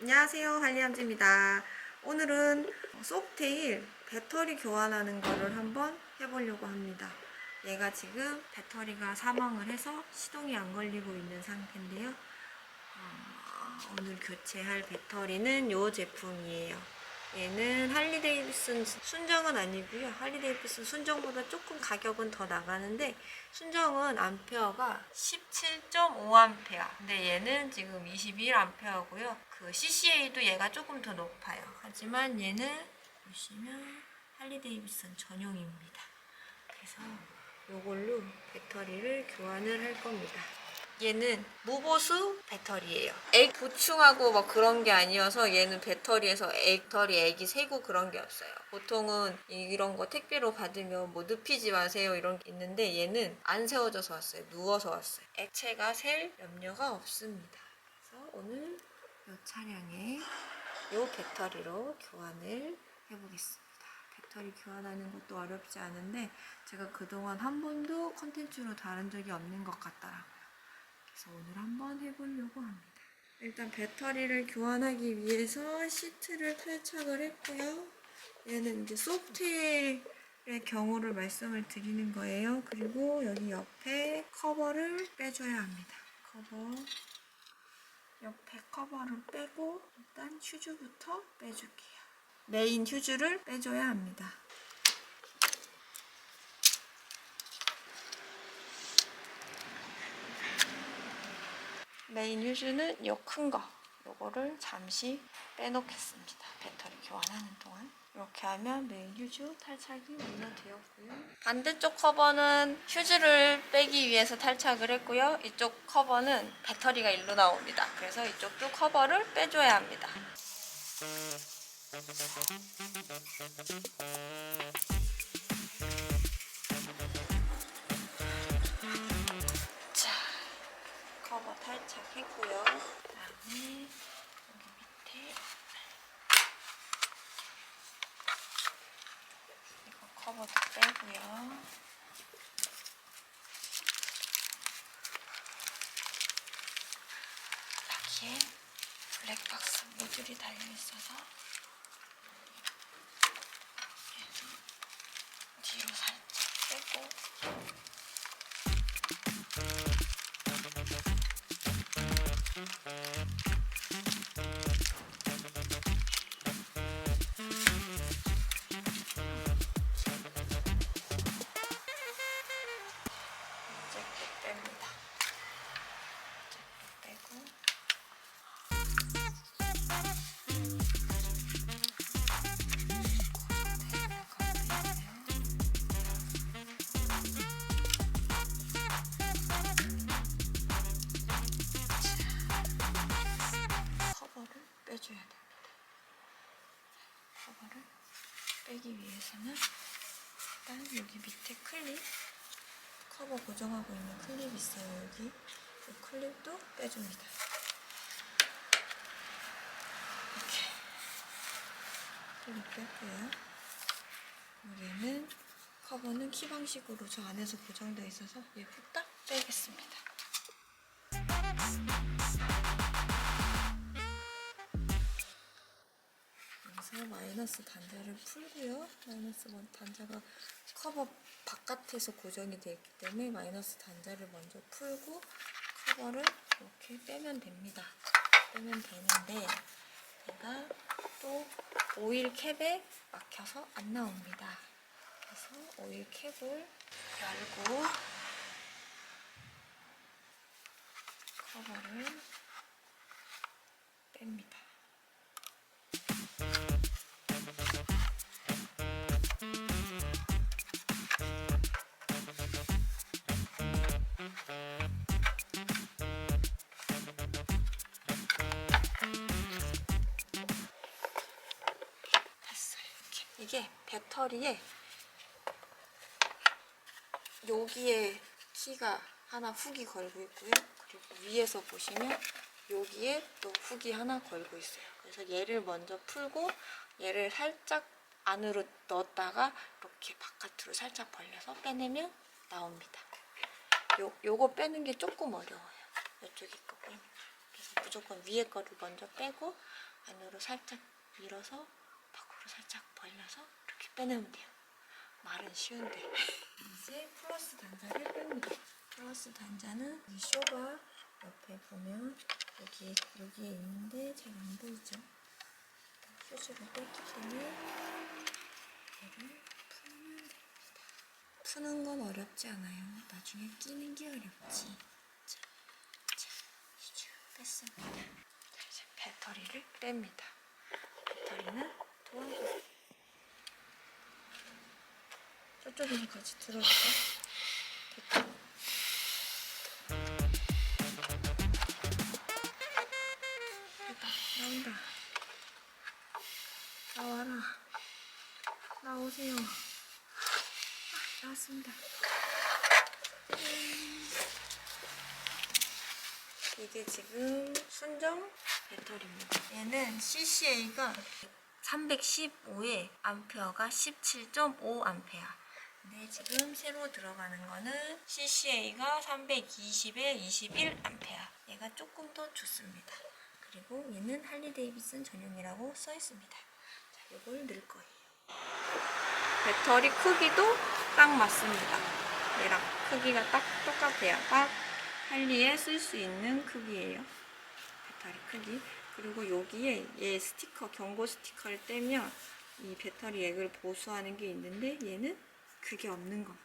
안녕하세요 할리함즈입니다. 오늘은 속테일 배터리 교환하는 거를 한번 해보려고 합니다. 얘가 지금 배터리가 사망을 해서 시동이 안 걸리고 있는 상태인데요. 어, 오늘 교체할 배터리는 이 제품이에요 얘는 할리데이비슨 순정은 아니고요. 할리데이비슨 순정보다 조금 가격은 더 나가는데 순정은 암페어가 17.5A 근데 얘는 지금 21A고요. 그 CCA도 얘가 조금 더 높아요. 하지만 얘는 보시면 할리데이비슨 전용입니다. 그래서 이걸로 배터리를 교환을 할 겁니다 얘는 무보수 배터리예요. 액 보충하고 막 그런 게 아니어서 얘는 배터리에서 액, 배터리 액이 새고 그런 게 없어요. 보통은 이런 거 택배로 받으면 뭐 눕히지 마세요 이런 게 있는데 얘는 안 세워져서 왔어요. 누워서 왔어요. 액체가 셀 염려가 없습니다. 그래서 오늘 이 차량에 이 배터리로 교환을 해보겠습니다. 배터리 교환하는 것도 어렵지 않은데 제가 그동안 한 번도 컨텐츠로 다룬 적이 없는 것 같더라고요. 그래서 오늘 한번 해보려고 합니다. 일단 배터리를 교환하기 위해서 시트를 탈착을 했고요. 얘는 이제 소프트웨어의 경우를 말씀을 드리는 거예요. 그리고 여기 옆에 커버를 빼줘야 합니다. 커버 옆에 커버를 빼고 일단 휴즈부터 빼줄게요. 메인 휴즈를 빼줘야 합니다. 메인 휴즈는 요 큰 거. 요거를 잠시 빼놓겠습니다. 배터리 교환하는 동안. 이렇게 하면 메인 휴즈 탈착이 완료되었고요. 반대쪽 커버는 휴즈를 빼기 위해서 탈착을 했고요. 이쪽 커버는 배터리가 일로 나옵니다. 그래서 이쪽도 커버를 빼줘야 합니다. 버도 빼고요. 여기에 블랙박스 모듈이 달려 있어서 얘도 뒤로 살짝 빼고 위해서는 일단 여기 밑에 클립 커버 고정하고 있는 클립 있어요 여기. 이 클립도 빼줍니다. 이렇게 클립 빼고요. 여기는 커버는 키 방식으로 저 안에서 고정되어 있어서 얘 후딱 빼겠습니다 여기서 마이너스 단자를 풀고요. 마이너스 원- 단자가 커버 바깥에서 고정이 되어 있기 때문에 마이너스 단자를 먼저 풀고 커버를 이렇게 빼면 됩니다. 빼면 되는데 얘가 또 오일 캡에 막혀서 안 나옵니다. 그래서 오일 캡을 열고 커버를 뺍니다. 이게 배터리에 여기에 키가 하나 훅이 걸고 있고요. 그리고 위에서 보시면 여기에 또 훅이 하나 걸고 있어요. 그래서 얘를 먼저 풀고 얘를 살짝 안으로 넣었다가 이렇게 바깥으로 살짝 벌려서 빼내면 나옵니다. 요, 요거 빼는 게 조금 어려워요. 이쪽에 거 빼는 거야. 그래서 무조건 위에 거를 먼저 빼고 안으로 살짝 밀어서 밖으로 살짝 벌려서 이렇게 빼내면 돼요. 말은 쉬운데. 이제 플러스 단자를 뺍니다. 플러스 단자는 이 쇼가 옆에 보면 여기 여기에 있는데 잘 안 보이죠? 휴지를 뺐기 때문에 얘를 풀면 됩니다. 푸는 건 어렵지 않아요. 나중에 끼는 게 어렵지. 자, 자, 휴지 뺐습니다. 자, 이제 배터리를 뺍니다. 배터리는 도와주세요. 저쪽에서 같이 들어줄까? 됐다. 됐다. 나온다. 나와라. 나오세요. 아, 나왔습니다. 음. 이게 지금 순정 배터리입니다. 얘는 CCA가 315에 암페어가 17.5 암페어. 근데 지금 새로 들어가는 거는 CCA가 320에 21 암페어. 얘가 조금 더 좋습니다. 그리고 얘는 할리 데이비슨 전용이라고 써 있습니다. 자, 이걸 넣을 거예요. 배터리 크기도 딱 맞습니다. 얘랑 크기가 딱 똑같아요. 딱 할리에 쓸 수 있는 크기예요. 배터리 크기. 그리고 여기에 얘 스티커, 경고 스티커를 떼면 이 배터리 액을 보수하는 게 있는데 얘는 그게 없는 겁니다.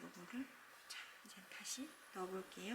요거를 자, 이제 다시 넣어볼게요.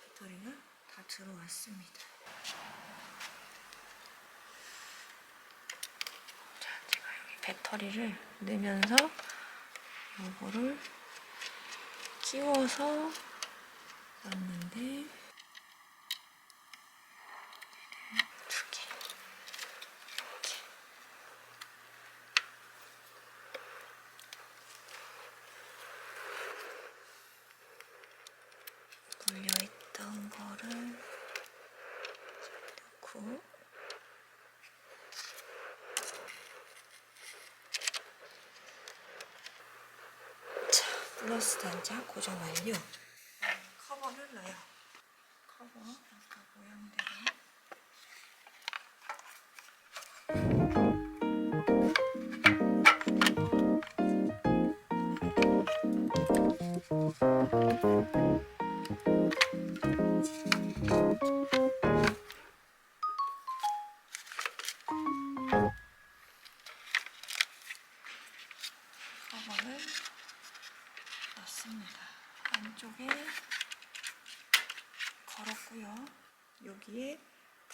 배터리가 다 들어왔습니다. 자, 제가 여기 배터리를 넣으면서 요거를 끼워서 넣는데 두 개. 이렇게. 걸려있던 거를 넣고 플러스 단자 고정 완료.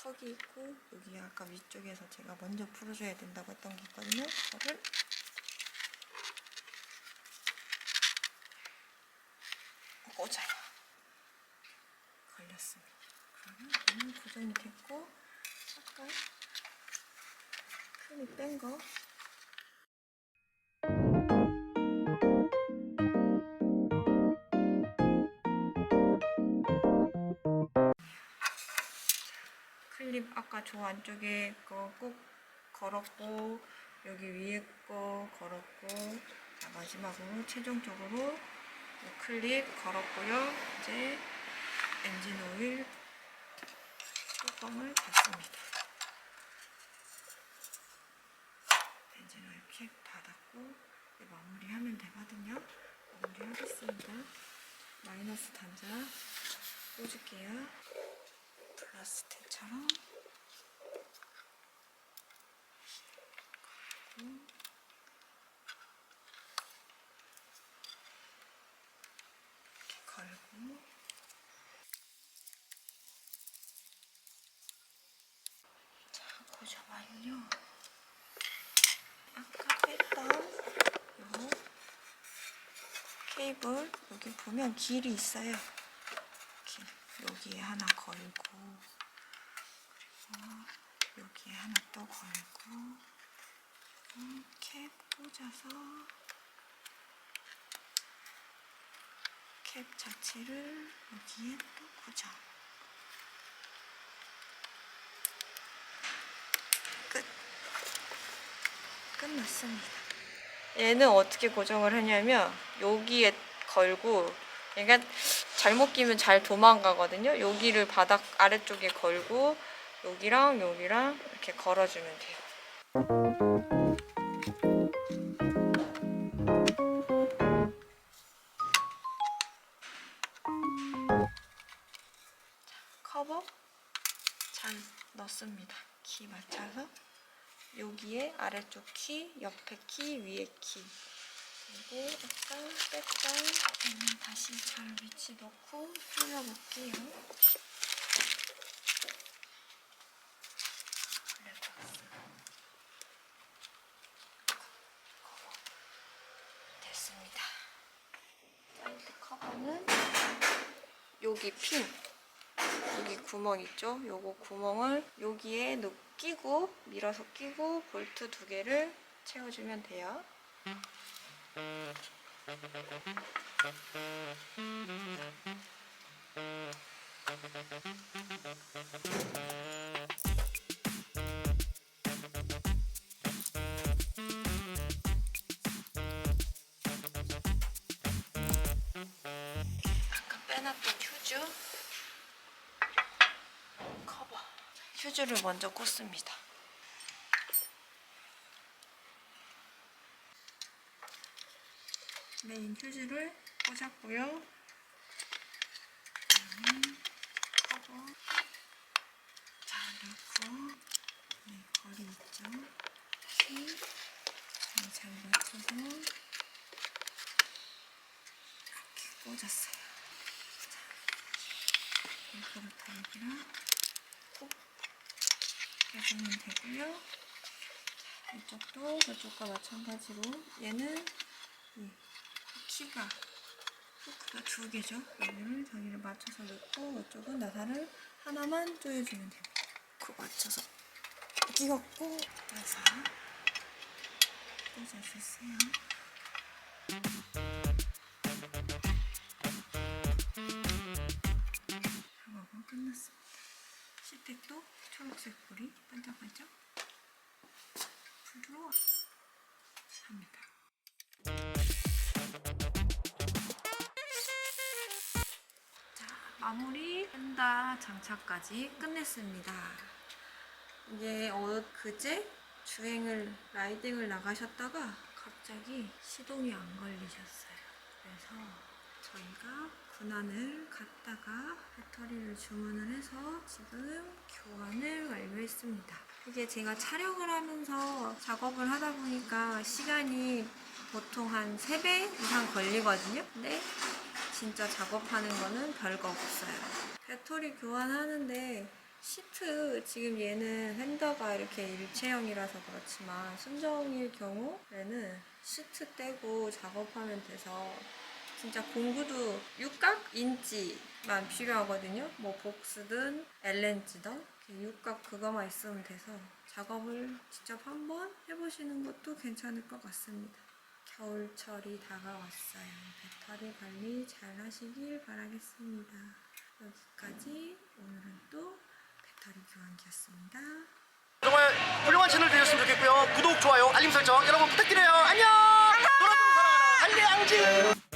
턱이 있고 여기 아까 위쪽에서 제가 먼저 풀어줘야 된다고 했던 게 있거든요. 그거를 꽂아요. 걸렸습니다. 그러면 얘는 고정이 됐고 아까 크게 뺀거 클립 아까 저 안쪽에 거 꼭 걸었고 여기 위에 거 걸었고 자 마지막으로 최종적으로 이 클립 걸었고요. 이제 엔진 오일 뚜껑을 닫습니다. 엔진 오일 캡 닫았고 이제 마무리하면 되거든요. 마무리하겠습니다. 마이너스 단자 꽂을게요. 플 라스 텍처럼. 이렇게 걸고. 자 고정 완료. 아까 뺐던 요 케이블 여기 보면 길이 있어요 여기에 하나 걸고 그리고 여기에 하나 또 걸고 이렇게 꽂아서 캡 자체를 여기에 또 고정. 끝. 끝났습니다. 얘는 어떻게 고정을 하냐면 여기에 걸고 얘가 잘못 끼면 잘 도망가거든요. 여기를 바닥 아래쪽에 걸고 여기랑 여기랑 이렇게 걸어주면 돼요. 커버 잘 넣습니다. 키 맞춰서 여기에 아래쪽 키, 옆에 키, 위에 키 그리고 약간 뺐다 얘는 다시 잘 위치 놓고 줄여볼게요. 됐습니다. 사이드 커버는 여기 핀 여기 구멍 있죠? 요거 구멍을 여기에 놓 끼고 밀어서 끼고 볼트 두 개를 채워주면 돼요. 아까 빼놨던 휴즈 커버 휴즈를 먼저 꽂습니다. 메인 휴즈를 꽂았고요. 그다음에 커버 잘 넣고 네, 거리 있죠. 다시 잘, 잘 맞춰서 이렇게 꽂았어요. 벨크로 타입이랑 콕 빼주면 되고요. 이쪽도 그쪽과 마찬가지로 얘는 이 키가 후크가 두 개죠. 여기를 저기를 맞춰서 넣고 이쪽은 나사를 하나만 조여주면 됩니다. 그 맞춰서 끼웠고 나사 꽂아주세요. 작업은 끝났습니다. 시택도 초록색 불이 반짝반짝 불 들어와 합니다. 마무리 펜다 장착까지 끝냈습니다. 이게 어, 그제 주행을 라이딩을 나가셨다가 갑자기 시동이 안 걸리셨어요. 그래서 저희가 군안을 갔다가 배터리를 주문을 해서 지금 교환을 완료했습니다. 이게 제가 촬영을 하면서 작업을 하다 보니까 시간이 보통 한 3배 이상 걸리거든요. 근데 진짜 작업하는 거는 별거 없어요. 배터리 교환하는데 시트 지금 얘는 핸더가 이렇게 일체형이라서 그렇지만 순정일 경우에는 시트 떼고 작업하면 돼서 진짜 공구도 육각 인치만 필요하거든요. 뭐 복스든 엘렌지든 육각 그거만 있으면 돼서 작업을 직접 한번 해보시는 것도 괜찮을 것 같습니다. 겨울철이 다가왔어요. 배터리 관리 잘 하시길 바라겠습니다. 여기까지 오늘은 또 배터리 교환기였습니다. 정말 훌륭한 채널 되셨으면 좋겠고요. 구독, 좋아요, 알림 설정 여러분 부탁드려요. 안녕. 놀아주는 사랑하는 알리앙지.